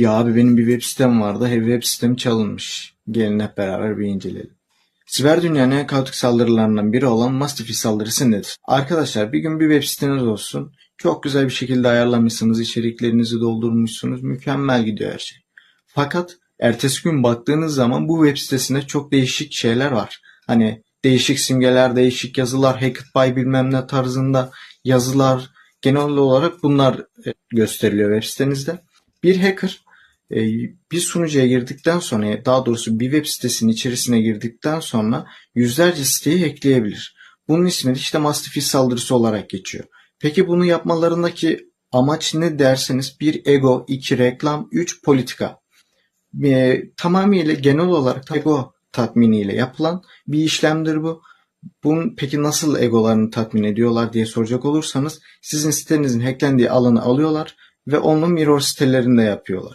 Ya abi benim bir web sitem vardı. Web sistemi çalınmış. Gelin hep beraber bir inceleyelim. Siber dünyanın en kaotik saldırılarından biri olan Mastifi saldırısı nedir? Arkadaşlar bir gün bir web siteniz olsun. Çok güzel bir şekilde ayarlamışsınız. içeriklerinizi doldurmuşsunuz. Mükemmel gidiyor her şey. Fakat ertesi gün baktığınız zaman bu web sitesinde çok değişik şeyler var. Hani değişik simgeler, değişik yazılar, hacked by bilmem ne tarzında yazılar. Genel olarak bunlar e, gösteriliyor web sitenizde. Bir hacker bir sunucuya girdikten sonra daha doğrusu bir web sitesinin içerisine girdikten sonra yüzlerce siteyi hackleyebilir. Bunun ismi de işte Mastifi saldırısı olarak geçiyor. Peki bunu yapmalarındaki amaç ne derseniz bir ego, iki reklam, üç politika. E, tamamıyla genel olarak ego tatminiyle yapılan bir işlemdir bu. Bunun peki nasıl egolarını tatmin ediyorlar diye soracak olursanız sizin sitenizin hacklendiği alanı alıyorlar ve onu mirror sitelerinde yapıyorlar.